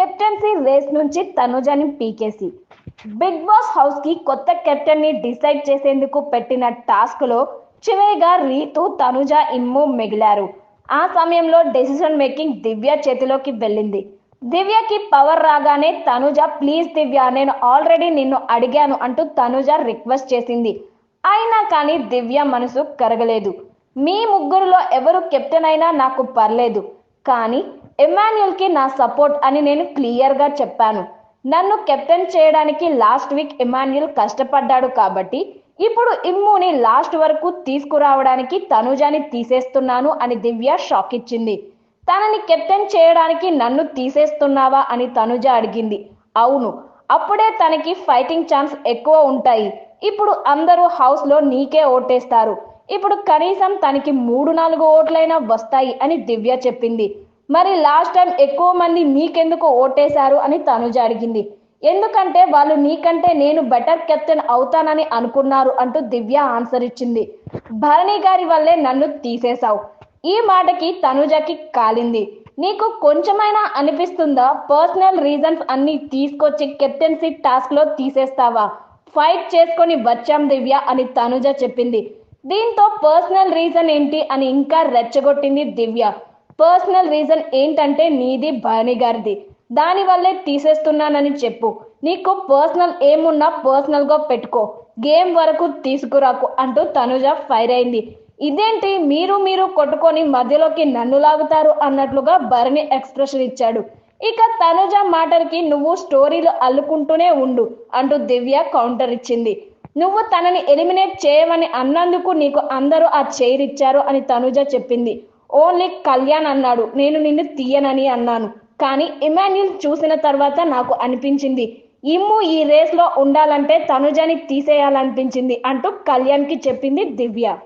Captaincy race నుంచి తనుజని పీకేసి. Big boss హౌస్కి కొత్త కెప్టెన్ని డిసైడ్ చేసేందుకు పెట్టిన టాస్క్లో చివరిగా రీతు తనుజ ఇమ్ము మిగిలారు. ఆ సమయంలో డెసిషన్ మేకింగ్ దివ్య చేతిలోకి వెళ్ళింది. దివ్యకి పవర్ రాగానే తనుజ ప్లీజ్ దివ్య నేను ఆల్రెడీ నిన్ను అడిగాను అంటూ తనుజ రిక్వెస్ట్ చేసింది. అయినా కానీ దివ్య మనసు కరగలేదు. మీ ముగ్గురులో ఎవరు కెప్టెన్ అయినా నాకు పర్లేదు. కానీ ఎమాన్యుల్కి నా సపోర్ట్ అని నేను క్లియర్గా చెప్పాను. నన్ను కెప్టెన్ చేయడానికి లాస్ట్ వీక్ ఎమాన్యుల్ కష్టపడ్డాడు కాబట్టి ఇప్పుడు ఇమ్ముని లాస్ట్ వరకు తీసుకురావడానికి తనుజాని తీసేస్తున్నాను అని దివ్య షాక్ ఇచ్చింది. తనని కెప్టెన్ చేయడానికి నన్ను తీసేస్తున్నావా అని తనుజ అడిగింది. అవును అప్పుడే తనకి ఫైటింగ్ ఛాన్స్ ఎక్కువ ఉంటాయి. ఇప్పుడు అందరూ హౌస్లో నీకే ఓటేస్తారు. ఇప్పుడు కనీసం తనకి మూడు నాలుగు ఓట్లైనా వస్తాయి అని దివ్య చెప్పింది. మరి లాస్ట్ టైం ఎక్కువ మంది నీకెందుకు ఓటేశారు అని తనుజ అడిగింది ఎందుకంటే వాళ్ళు నీకంటే నేను బెటర్ కెప్టెన్ అవుతానని అనుకున్నారు అంటూ దివ్య ఆన్సర్ ఇచ్చింది. భరణి గారి వల్లే నన్ను తీసేశావు. ఈ మాటకి తనుజకి కాలింది. నీకు కొంచెమైనా అనిపిస్తుందా? పర్సనల్ రీజన్స్ అన్ని తీసుకొచ్చి కెప్టెన్సీ టాస్క్లో తీసేస్తావా? ఫైట్ చేసుకొని వచ్చాం దివ్య అని తనుజ చెప్పింది. దీంతో పర్సనల్ రీజన్ ఏంటి అని ఇంకా రెచ్చగొట్టింది దివ్య. పర్సనల్ రీజన్ ఏంటంటే నీది భరణి గారిది. దాని వల్లే తీసేస్తున్నానని చెప్పు. నీకు పర్సనల్ ఏమున్నా పర్సనల్గా పెట్టుకో. గేమ్ వరకు తీసుకురాకు అంటూ తనుజ ఫైర్ అయింది. ఇదేంటి మీరు మీరు కొట్టుకొని మధ్యలోకి నన్ను లాగుతారు అన్నట్లుగా భరణి ఎక్స్ప్రెషన్ ఇచ్చాడు. ఇక తనుజ మాటలకి నువ్వు స్టోరీలు అల్లుకుంటూనే ఉండు అంటూ దివ్య కౌంటర్ ఇచ్చింది. నువ్వు తనని ఎలిమినేట్ చేయమని అన్నందుకు నీకు అందరూ ఆ చైర్ ఇచ్చారు అని తనుజ చెప్పింది. ఓన్లీ కళ్యాణ్ అన్నాడు నేను నిన్ను తీయనని అన్నాను. కానీ ఇమాన్యుల్ చూసిన తర్వాత నాకు అనిపించింది ఇమ్ము ఈ రేస్లో ఉండాలంటే తనుజని తీసేయాలనిపించింది అంటూ కళ్యాణ్కి చెప్పింది దివ్య.